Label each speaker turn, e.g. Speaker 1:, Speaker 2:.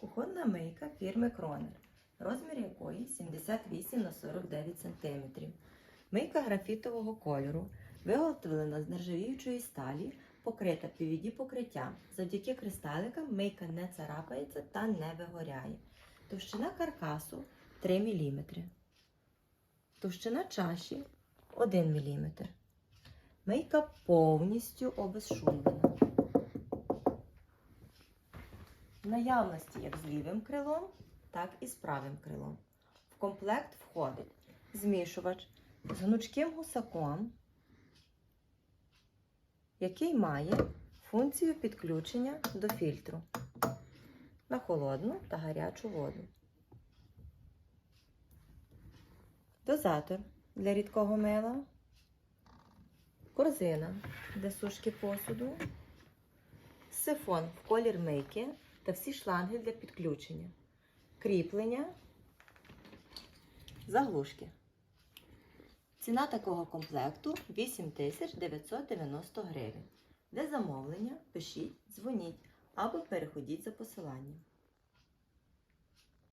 Speaker 1: Кухонна мийка фірми Кронер, розмір якої 78 на 49 см. Мийка графітового кольору, виготовлена з нержавіючої сталі, покрита PVD покриттям. Завдяки кристаликам мийка не царапається та не вигоряє. Товщина каркасу 3 мм. Товщина чаші 1 мм. Мийка повністю обезшумлена. В наявності як з лівим крилом, так і з правим крилом. В комплект входить змішувач з гнучким гусаком, який має функцію підключення до фільтру на холодну та гарячу воду. Дозатор для рідкого мила, корзина для сушки посуду, сифон в колір мийки та всі шланги для підключення, кріплення, заглушки. Ціна такого комплекту 8990 гривень. Для замовлення пишіть, дзвоніть або переходіть за посиланням.